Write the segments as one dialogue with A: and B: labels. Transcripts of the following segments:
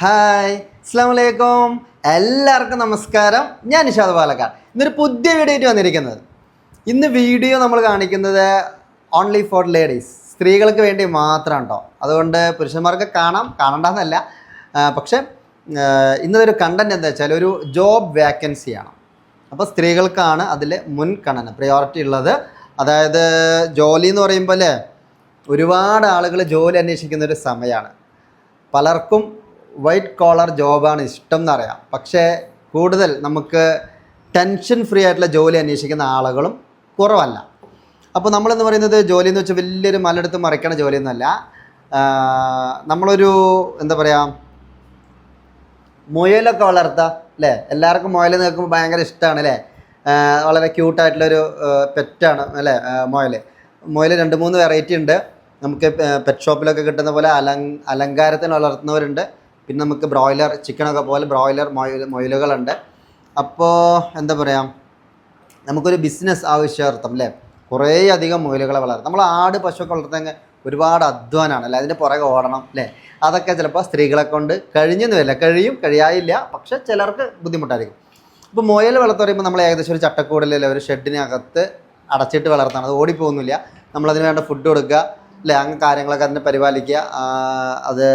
A: Hi അസ്സാം വലൈക്കും എല്ലാവർക്കും നമസ്കാരം. ഞാൻ നിഷാദ് പാലക്കാട്. ഇന്നൊരു പുതിയ വീഡിയോ ആയിട്ട് വന്നിരിക്കുന്നത്. ഇന്ന് വീഡിയോ നമ്മൾ കാണിക്കുന്നത് ഓൺലി ഫോർ ലേഡീസ് സ്ത്രീകൾക്ക് വേണ്ടി മാത്രം കേട്ടോ അതുകൊണ്ട് പുരുഷന്മാർക്ക് കാണാം. കാണണ്ടെന്നല്ല. പക്ഷേ ഇന്നൊരു കണ്ടന്റ് എന്താ വെച്ചാൽ ഒരു ജോബ് വേക്കൻസിയാണ് അപ്പോൾ സ്ത്രീകൾക്കാണ് അതിൽ മുൻഗണന പ്രയോറിറ്റി ഉള്ളത്. അതായത് ജോലി എന്ന് പറയുമ്പോൾ ഒരുപാട് ആളുകൾ ജോലി അന്വേഷിക്കുന്ന ഒരു സമയമാണ്. പലർക്കും വൈറ്റ് കോളർ ജോബാണ് ഇഷ്ടം എന്നറിയാം പക്ഷേ കൂടുതൽ നമുക്ക് ടെൻഷൻ ഫ്രീ ആയിട്ടുള്ള ജോലി അന്വേഷിക്കുന്ന ആളുകളും കുറവല്ല. അപ്പോൾ നമ്മളെന്ന് പറയുന്നത് ജോലി എന്ന് വെച്ചാൽ വലിയൊരു മലയെടുത്ത് മറിക്കണ ജോലിയൊന്നുമല്ല. നമ്മളൊരു എന്താ പറയുക മുയലൊക്കെ വളർത്താം അല്ലേ? എല്ലാവർക്കും മുയൽ നിൽക്കുമ്പോൾ ഭയങ്കര ഇഷ്ടമാണ് അല്ലേ? വളരെ ക്യൂട്ടായിട്ടുള്ളൊരു പെറ്റാണ് അല്ലേ? മുയൽ. മുയൽ രണ്ട് മൂന്ന് വെറൈറ്റി ഉണ്ട്. നമുക്ക് പെറ്റ് ഷോപ്പിലൊക്കെ കിട്ടുന്ന പോലെ അലങ് അലങ്കാരത്തിന് വളർത്തുന്നവരുണ്ട്. പിന്നെ നമുക്ക് ബ്രോയിലർ ചിക്കനൊക്കെ പോലെ ബ്രോയിലർ മൊയൽ മുയലുകളുണ്ട്. അപ്പോൾ എന്താ പറയുക നമുക്കൊരു ബിസിനസ് ആവശ്യാർത്ഥം അല്ലേ കുറേ അധികം മുയലുകളെ വളർത്തും. നമ്മൾ ആട് പശുവൊക്കെ വളർത്തുന്ന ഒരുപാട് അധ്വാനമാണ് അല്ലേ? അതിന്റെ പുറകെ ഓടണം അല്ലേ അതൊക്കെ ചിലപ്പോൾ സ്ത്രീകളെ കൊണ്ട് കഴിഞ്ഞെന്ന് വരില്ല. കഴിയും കഴിയായില്ല പക്ഷെ ചിലർക്ക് ബുദ്ധിമുട്ടായിരിക്കും. ഇപ്പോൾ മുയൽ വളർത്ത് പറയുമ്പോൾ നമ്മൾ ഏകദേശം ഒരു ചട്ടക്കൂടിലല്ല ഒരു ഷെഡിനകത്ത് അടച്ചിട്ട് വളർത്തണം. അത് ഓടിപ്പോകുന്നില്ല. നമ്മളതിന് വേണ്ട ഫുഡ് കൊടുക്കുക അല്ലേ അങ്ങനെ കാര്യങ്ങളൊക്കെ അതിനെ പരിപാലിക്കുക. അത്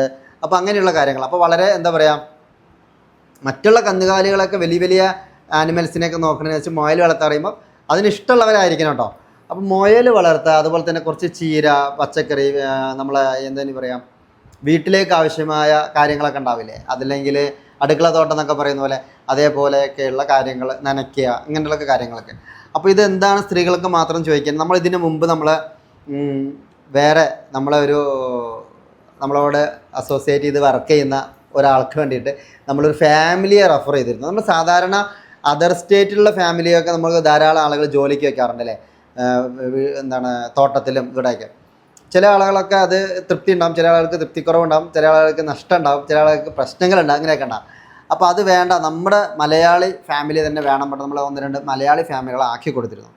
A: അപ്പോൾ അങ്ങനെയുള്ള കാര്യങ്ങൾ. അപ്പോൾ വളരെ എന്താ പറയുക മറ്റുള്ള കന്നുകാലികളൊക്കെ വലിയ വലിയ ആനിമൽസിനെയൊക്കെ നോക്കണമെന്ന് വെച്ചാൽ മുയൽ വളർത്താൻ പറയുമ്പോൾ അതിനിഷ്ടമുള്ളവരായിരിക്കണം കേട്ടോ. അപ്പോൾ മുയൽ വളർത്തുക അതുപോലെ തന്നെ കുറച്ച് ചീര പച്ചക്കറി നമ്മളെ പറയുക പറയാം വീട്ടിലേക്ക് ആവശ്യമായ കാര്യങ്ങളൊക്കെ ഉണ്ടാവില്ലേ? അതല്ലെങ്കിൽ അടുക്കള തോട്ടം എന്നൊക്കെ പറയുന്ന പോലെ അതേപോലെയൊക്കെയുള്ള കാര്യങ്ങൾ നനയ്ക്കുക ഇങ്ങനെയുള്ള കാര്യങ്ങളൊക്കെ. അപ്പോൾ ഇത് എന്താണ് സ്ത്രീകൾക്ക് മാത്രം ചോദിക്കുന്നത്? നമ്മൾ ഇതിന് മുമ്പ് നമ്മൾ വേറെ നമ്മളെ ഒരു നമ്മളോട് അസോസിയേറ്റ് ചെയ്ത് വർക്ക് ചെയ്യുന്ന ഒരാൾക്ക് വേണ്ടിയിട്ട് നമ്മളൊരു ഫാമിലിയെ റെഫർ ചെയ്തിരുന്നു. നമ്മൾ സാധാരണ അതർ സ്റ്റേറ്റിലുള്ള ഫാമിലിയൊക്കെ നമ്മൾ ധാരാളം ആളുകൾ ജോലിക്ക് വെക്കാറുണ്ട് അല്ലേ? എന്താണ് തോട്ടത്തിലും ഇവിടെയൊക്കെ. ചില ആളുകളൊക്കെ അത് തൃപ്തി ഉണ്ടാവും ചില ആളുകൾക്ക് തൃപ്തിക്കുറവുണ്ടാവും ചില ആളുകൾക്ക് നഷ്ടം ഉണ്ടാവും ചില ആളുകൾക്ക് പ്രശ്നങ്ങളുണ്ടാവും അങ്ങനെയൊക്കെ ഉണ്ടാവും. അപ്പോൾ അത് വേണ്ട നമ്മുടെ മലയാളി ഫാമിലി തന്നെ വേണം പറഞ്ഞു നമ്മൾ ഒന്ന് രണ്ട് മലയാളി ഫാമിലികളെ ആക്കി കൊടുത്തിരുന്നു.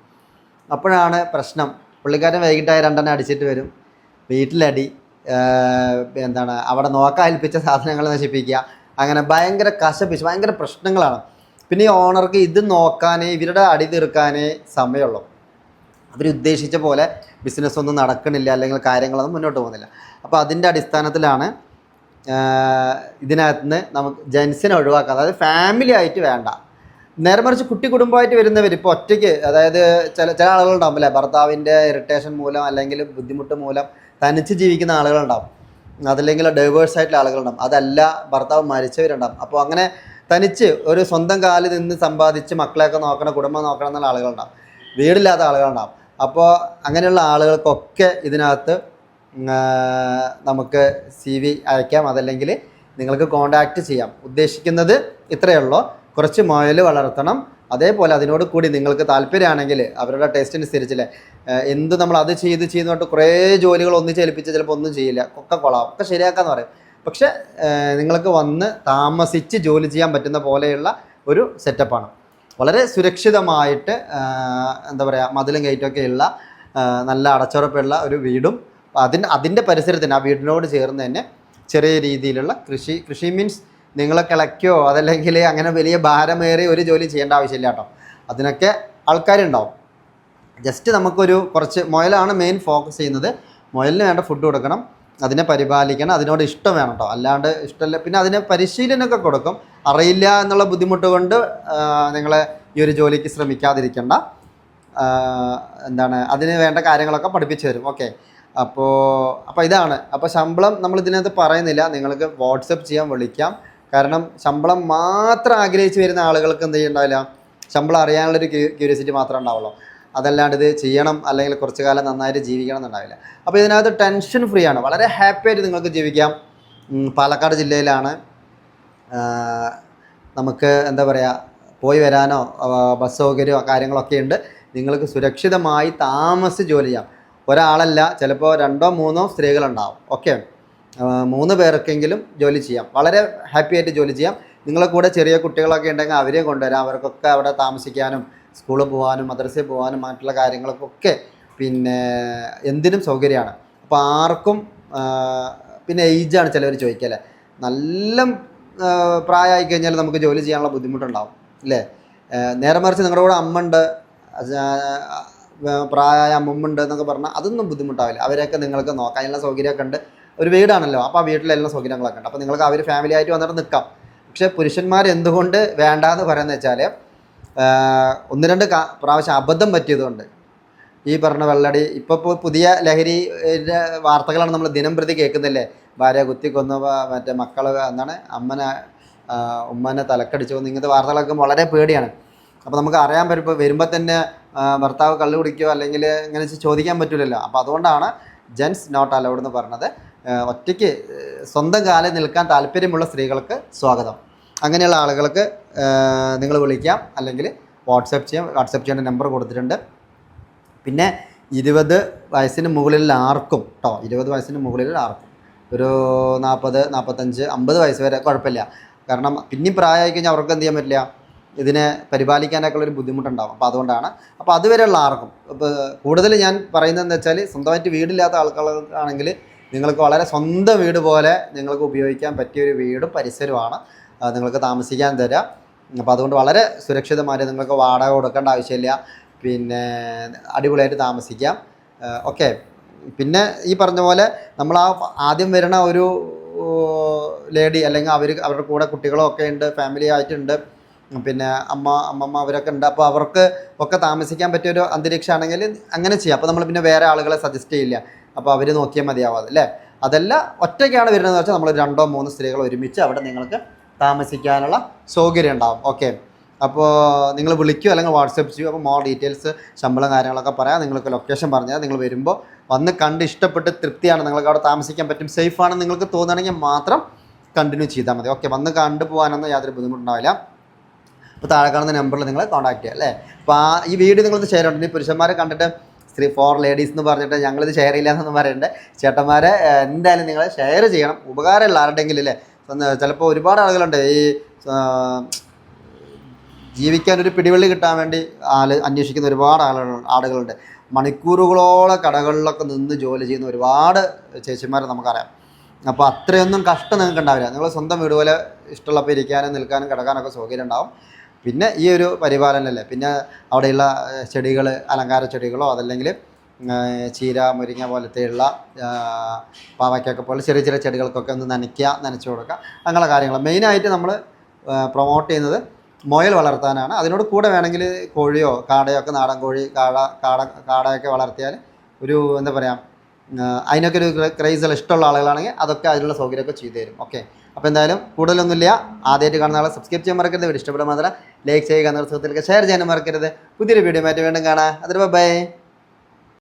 A: അപ്പോഴാണ് പ്രശ്നം. പുള്ളിക്കാരൻ വൈകിട്ടായി രണ്ടെണ്ണം അടിച്ചിട്ട് വരും. വീട്ടിലടി എന്താണ് അവിടെ നോക്കാൻ ഏൽപ്പിച്ച സാധനങ്ങൾ നശിപ്പിക്കുക. അങ്ങനെ ഭയങ്കര കശപ്പിച്ച് ഭയങ്കര പ്രശ്നങ്ങളാണ്. പിന്നെ ഈ ഓണർക്ക് ഇത് നോക്കാനേ ഇവരുടെ അടി തീർക്കാനേ സമയമുള്ളൂ. അവരുദ്ദേശിച്ച പോലെ ബിസിനസ് ഒന്നും നടക്കണില്ല അല്ലെങ്കിൽ കാര്യങ്ങളൊന്നും മുന്നോട്ട് പോകുന്നില്ല. അപ്പോൾ അതിന്റെ അടിസ്ഥാനത്തിലാണ് ഇതിനകത്ത് നിന്ന് നമുക്ക് ജെൻസിനെ ഒഴിവാക്കുക അതായത് ഫാമിലി ആയിട്ട് വേണ്ട. നേരെ മറിച്ച് കുട്ടി കുടുംബമായിട്ട് വരുന്നവർ ഇപ്പോൾ ഒറ്റയ്ക്ക് അതായത് ചില ചില ആളുകളുണ്ടാവും അല്ലേ? ഭർത്താവിന്റെ ഇറിറ്റേഷൻ മൂലം അല്ലെങ്കിൽ ബുദ്ധിമുട്ട് മൂലം തനിച്ച് ജീവിക്കുന്ന ആളുകളുണ്ടാവും. അതല്ലെങ്കിൽ ഡൈവേഴ്സ് ആയിട്ടുള്ള ആളുകളുണ്ടാവും. അതല്ല ഭർത്താവ് മരിച്ചവരുണ്ടാവും. അപ്പോൾ അങ്ങനെ തനിച്ച് ഒരു സ്വന്തം കാലിൽ നിന്ന് സമ്പാദിച്ച് മക്കളെയൊക്കെ നോക്കണം കുടുംബം നോക്കണം എന്നുള്ള ആളുകളുണ്ടാവും. വീടില്ലാത്ത ആളുകളുണ്ടാവും. അപ്പോൾ അങ്ങനെയുള്ള ആളുകൾക്കൊക്കെ ഇതിനകത്ത് നമുക്ക് സി വി അയക്കാം. അതല്ലെങ്കിൽ നിങ്ങൾക്ക് കോണ്ടാക്റ്റ് ചെയ്യാം. ഉദ്ദേശിക്കുന്നത് ഇത്രയേ ഉള്ളൂ. കുറച്ച് മുയൽ വളർത്തണം. അതേപോലെ അതിനോട് കൂടി നിങ്ങൾക്ക് താല്പര്യമാണെങ്കിൽ അവരുടെ ടേസ്റ്റ് അനുസരിച്ചില്ലേ എന്ത് നമ്മൾ അത് ചെയ്ത് ചെയ്യുന്ന പറഞ്ഞിട്ട് കുറേ ജോലികൾ ഒന്നിച്ചേൽപ്പിച്ച് ചിലപ്പോൾ ഒന്നും ചെയ്യില്ല. ഒക്കെ കൊള്ളാം ഒക്കെ ശരിയാക്കാന്ന് പറയും. പക്ഷേ നിങ്ങൾക്ക് വന്ന് താമസിച്ച് ജോലി ചെയ്യാൻ പറ്റുന്ന പോലെയുള്ള ഒരു സെറ്റപ്പാണ് വളരെ സുരക്ഷിതമായിട്ട് എന്താ പറയുക മതിലും ഉള്ള നല്ല അടച്ചുറപ്പുള്ള ഒരു വീടും അതിന് അതിന്റെ പരിസരത്തിന് ആ വീടിനോട് ചേർന്ന് തന്നെ ചെറിയ രീതിയിലുള്ള കൃഷി കൃഷി മീൻസ് നിങ്ങൾ കിളയ്ക്കോ അതല്ലെങ്കിൽ അങ്ങനെ വലിയ ഭാരമേറി ഒരു ജോലി ചെയ്യേണ്ട ആവശ്യമില്ല കേട്ടോ. അതിനൊക്കെ ആൾക്കാരുണ്ടാവും. ജസ്റ്റ് നമുക്കൊരു കുറച്ച് മുയലാണ് മെയിൻ ഫോക്കസ് ചെയ്യുന്നത്. മുയലിന് വേണ്ട ഫുഡ് കൊടുക്കണം അതിനെ പരിപാലിക്കണം അതിനോട് ഇഷ്ടം വേണം കേട്ടോ. അല്ലാണ്ട് ഇഷ്ടമല്ല പിന്നെ അതിന് പരിശീലനമൊക്കെ കൊടുക്കും. അറിയില്ല എന്നുള്ള ബുദ്ധിമുട്ട് കൊണ്ട് നിങ്ങൾ ഈ ഒരു ജോലിക്ക് ശ്രമിക്കാതിരിക്കേണ്ട. എന്താണ് അതിന് വേണ്ട കാര്യങ്ങളൊക്കെ പഠിപ്പിച്ചു തരും. ഓക്കെ അപ്പോൾ അപ്പോൾ ഇതാണ്. അപ്പോൾ ശമ്പളം നമ്മൾ ഇതിനകത്ത് പറയുന്നില്ല. നിങ്ങൾക്ക് വാട്സപ്പ് ചെയ്യാം വിളിക്കാം. കാരണം ശമ്പളം മാത്രം ആഗ്രഹിച്ച് വരുന്ന ആളുകൾക്ക് എന്ത് ചെയ്യുന്നുണ്ടാവില്ല ശമ്പളം അറിയാനുള്ളൊരു ക്യൂരിയോസിറ്റി മാത്രമേ ഉണ്ടാവുള്ളൂ. അതല്ലാണ്ട് ഇത് ചെയ്യണം അല്ലെങ്കിൽ കുറച്ച് കാലം നന്നായിട്ട് ജീവിക്കണം എന്നുണ്ടാവില്ല. അപ്പോൾ ഇതിനകത്ത് ടെൻഷൻ ഫ്രീ ആണ്. വളരെ ഹാപ്പി ആയിട്ട് നിങ്ങൾക്ക് ജീവിക്കാം. പാലക്കാട് ജില്ലയിലാണ് നമുക്ക് എന്താ പറയുക പോയി വരാനോ ബസ് സൗകര്യമോ കാര്യങ്ങളൊക്കെ ഉണ്ട്. നിങ്ങൾക്ക് സുരക്ഷിതമായി താമസിച്ച് ജോലി ചെയ്യാം. ഒരാളല്ല ചിലപ്പോൾ രണ്ടോ മൂന്നോ സ്ത്രീകളുണ്ടാവും. ഓക്കെ മൂന്ന് പേർക്കെങ്കിലും ജോലി ചെയ്യാം. വളരെ ഹാപ്പി ആയിട്ട് ജോലി ചെയ്യാം. നിങ്ങളെ കൂടെ ചെറിയ കുട്ടികളൊക്കെ ഉണ്ടെങ്കിൽ അവരെ കൊണ്ടുവരാം. അവർക്കൊക്കെ അവിടെ താമസിക്കാനും സ്കൂളിൽ പോകാനും മദ്രസയിൽ പോകാനും മറ്റുള്ള കാര്യങ്ങൾക്കൊക്കെ പിന്നെ എന്തിനും സൗകര്യമാണ്. അപ്പോൾ ആർക്കും പിന്നെ ഏജാണ് ചിലവർ ചോദിക്കല്ലേ നല്ല പ്രായമായി കഴിഞ്ഞാൽ നമുക്ക് ജോലി ചെയ്യാനുള്ള ബുദ്ധിമുട്ടുണ്ടാവും അല്ലേ? നേരെ മറിച്ച് നിങ്ങളുടെ കൂടെ അമ്മ പ്രായമായ അമ്മുമ്മുണ്ട് എന്നൊക്കെ പറഞ്ഞാൽ അതൊന്നും ബുദ്ധിമുട്ടാവില്ല. അവരെയൊക്കെ നിങ്ങൾക്ക് നോക്കാനുള്ള സൗകര്യമൊക്കെ ഉണ്ട്. ഒരു വീടാണല്ലോ. അപ്പോൾ ആ വീട്ടിലെല്ലാം സൗകര്യങ്ങളൊക്കെ ഉണ്ട്. അപ്പോൾ നിങ്ങൾക്ക് അവർ ഫാമിലി ആയിട്ട് വന്നിട്ട് നിൽക്കാം. പക്ഷേ പുരുഷന്മാർ എന്തുകൊണ്ട് വേണ്ട എന്ന് പറയുന്നത് വെച്ചാൽ ഒന്ന് രണ്ട് പ്രാവശ്യം അബദ്ധം പറ്റിയതുകൊണ്ട്. ഈ പറഞ്ഞ വെള്ളടി ഇപ്പോൾ ഇപ്പോൾ പുതിയ ലഹരി വാർത്തകളാണ് നമ്മൾ ദിനം പ്രതി കേൾക്കുന്നില്ലേ? ഭാര്യ കുത്തിക്കൊന്ന മറ്റേ മക്കൾ എന്താണ് അമ്മനെ ഉമ്മനെ തലക്കടിച്ചു കൊന്നു ഇങ്ങനത്തെ വാർത്തകളൊക്കെ വളരെ പേടിയാണ്. അപ്പോൾ നമുക്ക് അറിയാൻ പറ്റും ഇപ്പോൾ വരുമ്പോൾ തന്നെ ഭർത്താവ് കള്ളു കുടിക്കുകയോ അല്ലെങ്കിൽ ഇങ്ങനെ ചോദിക്കാൻ പറ്റില്ലല്ലോ അപ്പോൾ അതുകൊണ്ടാണ് ജെൻസ് നോട്ട് അലൗഡ് എന്ന് പറഞ്ഞത്. ഒറ്റയ്ക്ക് സ്വന്തം കാലിൽ നിൽക്കാൻ താല്പര്യമുള്ള സ്ത്രീകൾക്ക് സ്വാഗതം. അങ്ങനെയുള്ള ആളുകൾക്ക് നിങ്ങൾ വിളിക്കാം അല്ലെങ്കിൽ വാട്സപ്പ് ചെയ്യാം. വാട്സപ്പ് ചെയ്യേണ്ട നമ്പർ കൊടുത്തിട്ടുണ്ട്. പിന്നെ ഇരുപത് വയസ്സിന് മുകളിൽ ആർക്കും കേട്ടോ ഇരുപത് വയസ്സിന് മുകളിൽ ആർക്കും. ഒരു നാൽപ്പത് നാൽപ്പത്തഞ്ച് അമ്പത് വയസ്സ് വരെ കുഴപ്പമില്ല. കാരണം പിന്നെയും പ്രായമായി കഴിഞ്ഞാൽ അവർക്ക് എന്ത് ചെയ്യാൻ പറ്റില്ല? ഇതിനെ പരിപാലിക്കാനൊക്കെ ഉള്ളൊരു ബുദ്ധിമുട്ടുണ്ടാകും അപ്പോൾ അതുകൊണ്ടാണ്. അപ്പോൾ അതുവരെയുള്ള ആർക്കും. ഇപ്പോൾ കൂടുതൽ ഞാൻ പറയുന്നതെന്ന് വെച്ചാൽ സ്വന്തമായിട്ട് വീടില്ലാത്ത ആൾക്കാർക്കാണെങ്കിൽ നിങ്ങൾക്ക് വളരെ സ്വന്തം വീട് പോലെ നിങ്ങൾക്ക് ഉപയോഗിക്കാൻ പറ്റിയ ഒരു വീടും പരിസരമാണ് നിങ്ങൾക്ക് താമസിക്കാൻ തരാം. അപ്പോൾ അതുകൊണ്ട് വളരെ സുരക്ഷിതമായി നിങ്ങൾക്ക് വാടക കൊടുക്കേണ്ട ആവശ്യമില്ല. പിന്നെ അടിപൊളിയായിട്ട് താമസിക്കാം. ഓക്കെ. പിന്നെ ഈ പറഞ്ഞ പോലെ നമ്മൾ ആ ആദ്യം വരുന്ന ഒരു ലേഡി അല്ലെങ്കിൽ അവർ അവരുടെ കൂടെ കുട്ടികളോ ഒക്കെ ഉണ്ട് ഫാമിലി ആയിട്ടുണ്ട്. പിന്നെ അമ്മ അമ്മമ്മ അവരൊക്കെ ഉണ്ട്. അപ്പോൾ അവർക്ക് ഒക്കെ താമസിക്കാൻ പറ്റിയൊരു അന്തരീക്ഷമാണെങ്കിൽ അങ്ങനെ ചെയ്യാം. അപ്പോൾ നമ്മൾ പിന്നെ വേറെ ആളുകളെ സജസ്റ്റ് ചെയ്യില്ല. അപ്പോൾ അവർ നോക്കിയാൽ മതിയാവാതെ അല്ലേ? അതല്ല ഒറ്റയ്ക്കാണ് വരുന്നതെന്ന് വെച്ചാൽ നമ്മൾ രണ്ടോ മൂന്നോ സ്ത്രീകൾ ഒരുമിച്ച് അവിടെ നിങ്ങൾക്ക് താമസിക്കാനുള്ള സൗകര്യം ഉണ്ടാവും. ഓക്കെ അപ്പോൾ നിങ്ങൾ വിളിക്കുക അല്ലെങ്കിൽ വാട്സപ്പ് ചെയ്യുക അപ്പോൾ മോർ ഡീറ്റെയിൽസ് ശമ്പളം കാര്യങ്ങളൊക്കെ പറയാം. നിങ്ങൾക്ക് ലൊക്കേഷൻ പറഞ്ഞാൽ നിങ്ങൾ വരുമ്പോൾ വന്ന് കണ്ട് ഇഷ്ടപ്പെട്ട് തൃപ്തിയാണ് നിങ്ങൾക്ക് അവിടെ താമസിക്കാൻ പറ്റും. സേഫ് ആണ് നിങ്ങൾക്ക് തോന്നുകയാണെങ്കിൽ മാത്രം കണ്ടിന്യൂ ചെയ്താൽ മതി. ഓക്കെ വന്ന് കണ്ടു പോകാനൊന്നും യാതൊരു ബുദ്ധിമുട്ടുണ്ടാവില്ല. അപ്പോൾ താഴെ കാണുന്ന നമ്പറിൽ നിങ്ങൾ കോൺടാക്ട് ചെയ്യുക അല്ലേ? അപ്പോൾ ആ ഈ വീഡിയോ നിങ്ങളത് ഷെയർ ഉണ്ട് പുരുഷന്മാരെ കണ്ടിട്ട് സ്ത്രീ ഫോർ ലേഡീസ് എന്ന് പറഞ്ഞിട്ട് ഞങ്ങളിത് ഷെയർ ചെയ്യില്ല എന്നൊന്നും പറയണ്ടേ. ചേട്ടന്മാരെ എന്തായാലും നിങ്ങൾ ഷെയർ ചെയ്യണം. ഉപകാരമുള്ള ആരുടെങ്കിലും അല്ലേ ചിലപ്പോൾ ഒരുപാട് ആളുകളുണ്ട്. ഈ ജീവിക്കാൻ ഒരു പിടിവള്ളി കിട്ടാൻ വേണ്ടി ആൾ അന്വേഷിക്കുന്ന ഒരുപാട് ആളുകൾ ആളുകളുണ്ട് മണിക്കൂറുകളോളം കടകളിലൊക്കെ നിന്ന് ജോലി ചെയ്യുന്ന ഒരുപാട് ചേച്ചിമാരെ നമുക്കറിയാം. അപ്പോൾ അത്രയൊന്നും കഷ്ടം നിങ്ങൾക്ക് ഉണ്ടാവില്ല നിങ്ങൾ സ്വന്തം വീട് പോലെ ഇഷ്ടമുള്ളപ്പോൾ ഇരിക്കാനും നിൽക്കാനും കിടക്കാനൊക്കെ സൗകര്യം ഉണ്ടാവും. പിന്നെ ഈ ഒരു പരിപാലനമല്ലേ പിന്നെ അവിടെയുള്ള ചെടികൾ അലങ്കാര ചെടികളോ അതല്ലെങ്കിൽ ചീര മുരിങ്ങ പോലത്തെയുള്ള പാവയ്ക്കൊക്കെ പോലെ ചെറിയ ചെറിയ ചെടികൾക്കൊക്കെ ഒന്ന് നനയ്ക്കുക നനച്ചു കൊടുക്കുക അങ്ങനെയുള്ള കാര്യങ്ങൾ മെയിനായിട്ട് നമ്മൾ പ്രൊമോട്ട് ചെയ്യുന്നത് മുയൽ വളർത്താനാണ്. അതിനോട് കൂടെ വേണമെങ്കിൽ കോഴിയോ കാടയോ ഒക്കെ നാടൻ കോഴി കാട കാട കാടയൊക്കെ വളർത്തിയാൽ ഒരു എന്താ പറയുക അതിനൊക്കെ ഒരു ക്രൈസുള്ള ഇഷ്ടമുള്ള ആളുകളാണെങ്കിൽ അതൊക്കെ അതിനുള്ള സൗകര്യമൊക്കെ ചെയ്തു തരും. ഓക്കെ അപ്പോൾ എന്തായാലും കൂടുതലൊന്നുമില്ല. ആദ്യമായിട്ട് കാണുന്ന ആളെ സബ്സ്ക്രൈബ് ചെയ്യാൻ മറക്കരുത്. വീഡിയോ ഇഷ്ടപ്പെടാൻ മാത്രം ലൈക്ക് ചെയ്യുക എന്ന സുഹൃത്തുക്കൾക്ക് ഷെയർ ചെയ്യാനും മറക്കരുത്. പുതിയൊരു വീഡിയോ ആയിട്ട് വീണ്ടും കാണാം. അതിന് ബൈ